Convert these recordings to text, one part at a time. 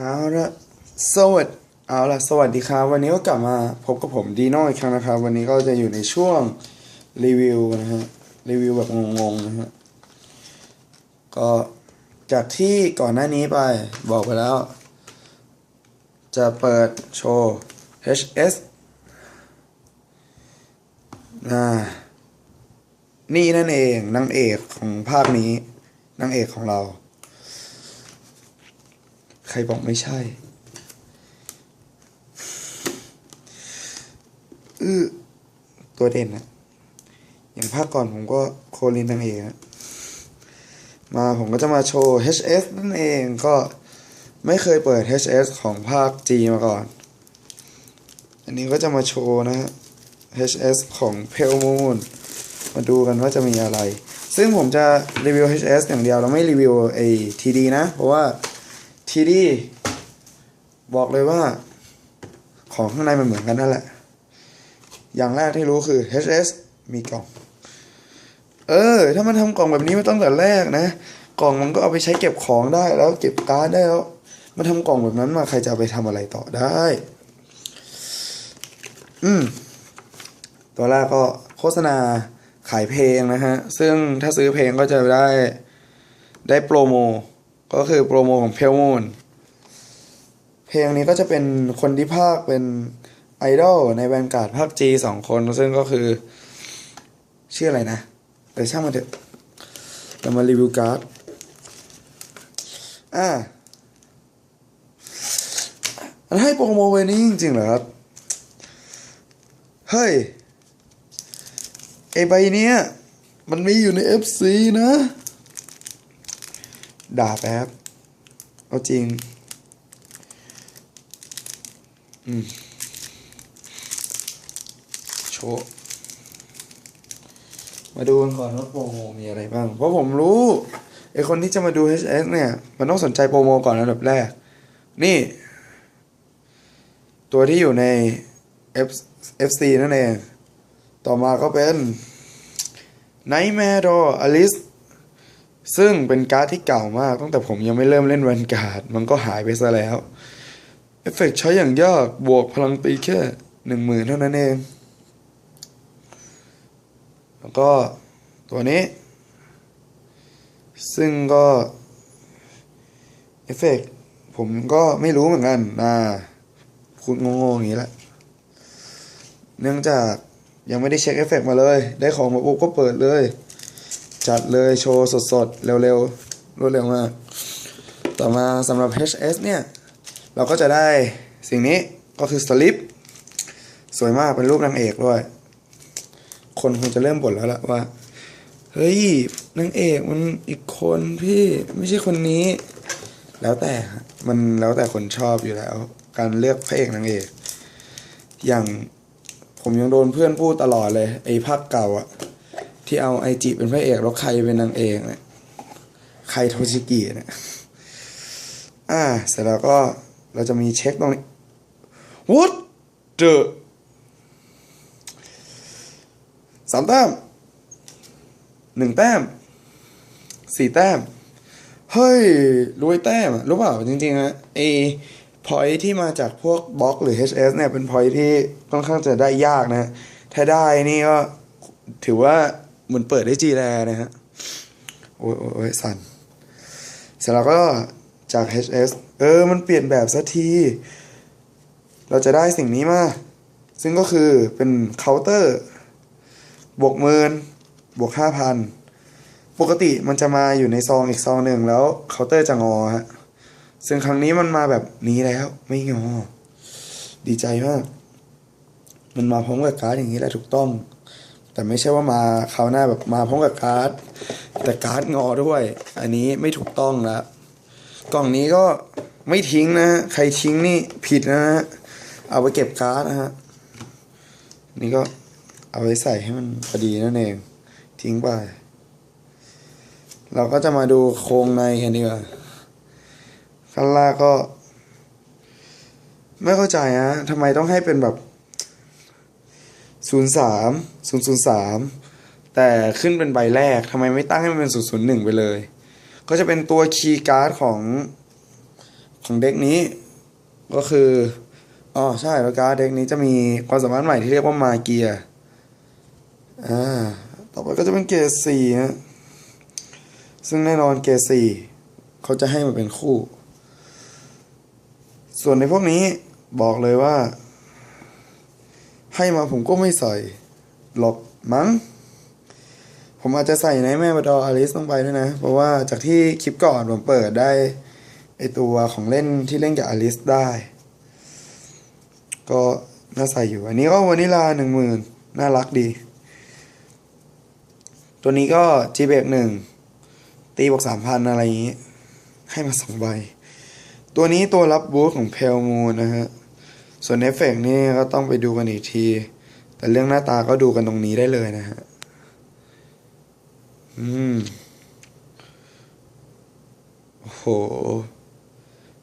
เอาละสวัสดีเอาละสวัสดีครับ วันนี้ก็กลับมาพบกับผมดีน่อีกครั้งนะครับ วันนี้ก็จะอยู่ในช่วงรีวิวนะฮะ รีวิวแบบงงๆนะฮะ ก็จากที่ก่อนหน้านี้ไปบอกไปแล้ว จะเปิดโชว์ HS นะนี่นั่นเองนางเอกของภาคนี้นางเอกของเรา รบอกไม่ใช่อือตัวเด่นอะอย่างภาคก่อนผมก็โคลินนางเอกอะมาผมก็จะมาโชว์ HS นั่นเองก็ไม่เคยเปิด HS ของภาค G มาก่อน อันนี้ก็จะมาโชว์นะฮะ HS ของ Pale Moon มาดูกันว่าจะมีอะไร ซึ่งผมจะรีวิว HS อย่างเดียวเราไม่รีวิวไอ้ TD นะ เพราะว่า ทีดีบอกเลยว่า ของข้างในมันเหมือนกันนั่นแหละ อย่างแรกที่รู้คือ HS มีกล่อง เออ ถ้ามันทำกล่องแบบนี้มาตั้งแต่แรกนะ กล่องมันก็เอาไปใช้เก็บของได้แล้วเก็บการ์ดได้แล้วมาทำกล่องแบบนั้นมาใครจะไปทำอะไรต่อได้ อืม ตัวแรกก็โฆษณาขายเพลงนะฮะ ซึ่งถ้าซื้อเพลงก็จะได้ได้โปรโม ก็คือโปรโมของเพลมูนเพลงนี้ก็จะเป็นคนที่ภาคเป็นไอดอลในแวนการ์ดภาค G สองคน ซึ่งก็คือ ชื่ออะไรนะเออช่างมันเถอะเรามารีวิวการ์ดอ่ามันให้โปรโมไว้นี้จริงๆเหรอครับ เฮ้ยไอใบเนี้ยมันมีอยู่ใน FC นะ ด่าแป๊บ เอาจริง อืม โชว์มาดูกันก่อนว่าโปรโมมีอะไรบ้าง เพราะผมรู้ไอคนที่จะมาดู HS เนี่ย มันต้องสนใจโปรโมก่อนอันดับแรก นี่ ตัวที่อยู่ใน F FC นั่นเอง ต่อมาก็เป็น Nightmare Door Alice ซึ่งเป็นการ์ดที่เก่ามาก ตั้งแต่ผมยังไม่เริ่มเล่นแวนการ์ด มันก็หายไปซะแล้ว เอฟเฟกต์ใช้อย่างยากบวกพลังตีแค่หนึ่งหมื่นเท่านั้นเอง แล้วก็ตัวนี้ ซึ่งก็ เอฟเฟกต์ผมก็ไม่รู้เหมือนกันนะพูดงงๆอย่างนี้แหละ เนื่องจากยังไม่ได้เช็คเอฟเฟกต์มาเลย ได้ของมาปุ๊บก็เปิดเลย จัดเลยโชว์สดๆ เร็วๆ รวดเร็วมาก ต่อมาสำหรับ HS เนี่ย เราก็จะได้สิ่งนี้ก็คือสลิปสวยมากเป็นรูปนางเอกด้วย คนคงจะเริ่มบ่นแล้วล่ะว่า เฮ้ยนางเอกมันอีกคนพี่ไม่ใช่คนนี้ แล้วแต่มันแล้วแต่คนชอบอยู่แล้ว การเลือกพระเอกนางเอก อย่างผมยังโดนเพื่อนพูดตลอดเลย ไอ้ภาคเก่าอะ ที่เอาไอจิเป็นพระเอกแล้วใครเป็นนางเอกเนี่ยใครโทชิกิเนี่ยอ่า เสร็จแล้วก็เราจะมีเช็คตรงนี้ what the สามแต้มหนึ่งแต้มสี่แต้ม เฮ้ยรวยแต้มอะรู้เปล่าจริงๆอะไอพอยที่มาจากพวกบล็อกหรือ HS เนี่ย เป็นพอยที่ค่อนข้างจะได้ยากนะ ถ้าได้นี่ก็ถือว่า เหมือนเปิดได้จีแรนะฮะโอ้ยโอ้ยโอ้ยสั่น เสร็จแล้วก็จาก HS เออ มันเปลี่ยนแบบสักที เราจะได้สิ่งนี้มา ซึ่งก็คือเป็นเคาน์เตอร์ บวกหมื่นบวกห้าพันปกติมันจะมาอยู่ในซองอีกซองหนึ่งแล้วเคาน์เตอร์จะงอฮะ ซึ่งครั้งนี้มันมาแบบนี้แล้ว ไม่งอ ดีใจมาก มันมาพร้อมกับการ์ดอย่างนี้แหละถูกต้อง แต่ไม่ใช่ว่ามาคราวหน้าแบบมาพร้อมกับการ์ด แต่การ์ดงอด้วย อันนี้ไม่ถูกต้องแล้วกล่องนี้ก็ไม่ทิ้งนะใครทิ้งนี่ผิดนะฮะเอาไปเก็บการ์ดนะฮะนี่ก็เอาไว้ใส่ให้มันพอดีนั่นเอง ทิ้งไป เราก็จะมาดูโครงในกันดีกว่าขั้นแรกก็ ไม่เข้าใจนะทำไมต้องให้เป็นแบบ ศูนย์สามศูนย์ศูนย์สามแต่ขึ้นเป็นใบแรกทำไมไม่ตั้งให้มันเป็นศูนย์ศูนย์หนึ่งไปเลย ก็จะเป็นตัวคีย์การ์ดของของเด็กนี้ ก็คืออ๋อใช่แล้วการ์ดเด็กนี้จะมีความสามารถใหม่ที่เรียกว่ามาเกียอ่าต่อไปก็จะเป็นเกรดสี่ฮะซึ่งแน่นอนเกรดสี่เขาจะให้มาเป็นคู่ ส่วนในพวกนี้บอกเลยว่า ให้มาผมก็ไม่ใส่หรอกมั้ง ผมอาจจะใส่ในแม่บดออลิสลงไปด้วยนะ เพราะว่าจากที่คลิปก่อนผมเปิดได้ไอตัวของเล่นที่เล่นกับอลิสได้ ก็น่าใส่อยู่ อันนี้ก็วานิลาหนึ่งหมื่นน่ารักดี ตัวนี้ก็จีเบกหนึ่งตีบอกสามพันอะไรอย่างนี้ ให้มาสองใบ ตัวนี้ตัวรับบูสของเพลมูนนะฮะ ส่วนเอฟเฟกต์นี่ก็ต้องไปดูกันอีกที แต่เรื่องหน้าตาก็ดูกันตรงนี้ได้เลยนะฮะ อืม โอ้โห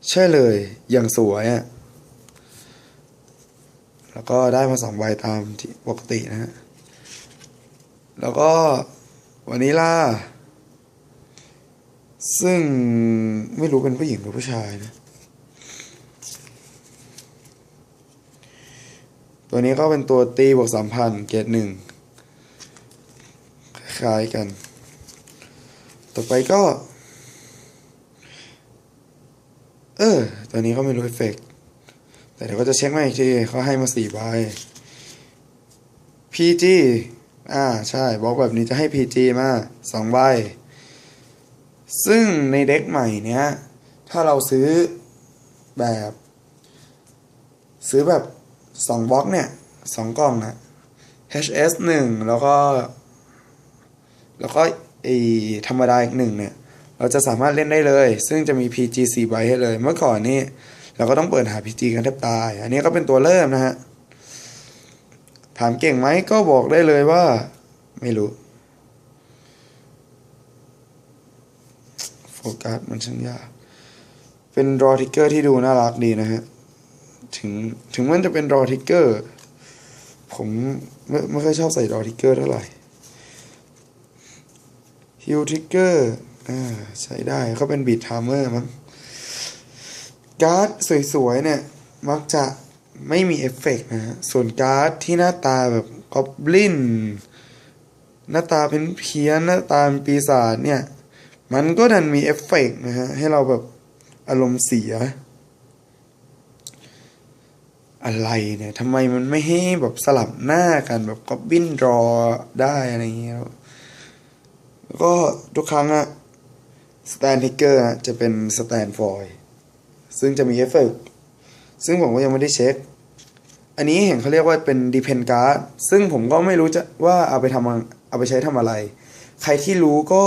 ใช่เลย อย่างสวยอะ่ะ แล้วก็ได้มาสองใบตามที่ปกตินะฮะ แล้วก็วานิล่าซึ่งไม่รู้เป็นผู้หญิงหรือผู้ชายนะ ตัวนี้ก็เป็นตัวตีบวกสามพันเกรดหนึ่งคล้ายกัน ต่อไปก็ เออ ตัวนี้ก็ไม่รู้เอฟเฟกต์แต่เดี๋ยวก็จะเช็คมาอีกทีเขาให้มาสี่ใบ PG อ่า ใช่บล็อกแบบนี้จะให้ PG มาสองใบ ซึ่งในเด็กใหม่เนี้ย ถ้าเราซื้อแบบ ซื้อแบบ สองบล็อกเนี่ยสองกล่องนะ HS หนึ่งแล้วก็ แล้วก็ไอธรรมดาอีกหนึ่งเนี่ย เราจะสามารถเล่นได้เลย ซึ่งจะมี PG 4ใบให้เลย เมื่อก่อนนี่เราก็ต้องเปิดหา PG กันแทบตาย อันนี้ก็เป็นตัวเริ่มนะฮะ ถามเก่งไหมก็บอกได้เลยว่า ไม่รู้โฟกัสมันช่างยาก เป็นรอทิกเกอร์ที่ดูน่ารักดีนะฮะ ถึงถึงมันจะเป็นรอทิกเกอร์ ผมไม่ไม่ค่อยชอบใส่รอทิกเกอร์เท่าไหร่ฮิวทิกเกอร์อ่าใช้ได้เขาเป็นบีทไทม์เมอร์มั้งการ์ดสวยๆเนี่ย มักจะไม่มีเอฟเฟกต์นะฮะ ส่วนการ์ดที่หน้าตาแบบกอบลินหน้าตาเป็นเพี้ยนหน้าตาเป็นปีศาจเนี่ย มันก็ดันมีเอฟเฟกต์นะฮะ ให้เราแบบอารมณ์เสีย อะไรเนี่ยทำไมมันไม่ให้แบบสลับหน้ากันแบบก็บินรอได้อะไรเงี้ยแล้วก็ทุกครั้งอะสแตนทิกเกอร์จะเป็นสแตนฟอยซึ่งจะมีเอฟเฟกซึ่งผมก็ยังไม่ได้เช็ค อันนี้เห็นเขาเรียกว่าเป็น depend card ซึ่งผมก็ไม่รู้จะว่าเอาไปทำเอาไปใช้ทำอะไร ใครที่รู้ก็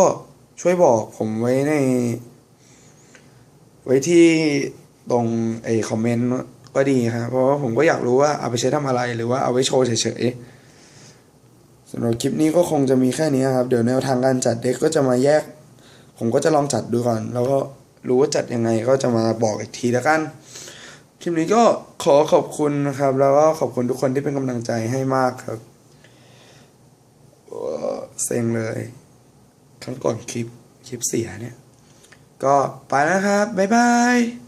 ช่วยบอกผมไว้ใน ไว้ที่ตรงไอ้คอมเมนต์ ก็ดีครับเพราะว่าผมก็อยากรู้ว่าเอาไปใช้ทำอะไรหรือว่าเอาไว้โชว์เฉยๆสำหรับคลิปนี้ก็คงจะมีแค่นี้ครับ เดี๋ยวแนวทางการจัดเด็กก็จะมาแยก ผมก็จะลองจัดดูก่อน แล้วก็รู้ว่าจัดยังไงก็จะมาบอกอีกทีแล้วกันคลิปนี้ก็ขอขอบคุณนะครับ แล้วก็ขอบคุณทุกคนที่เป็นกำลังใจให้มากครับเซ็งเลยครั้งก่อนคลิปคลิปเสียเนี่ย ก็ไปแล้วครับ บ๊ายบาย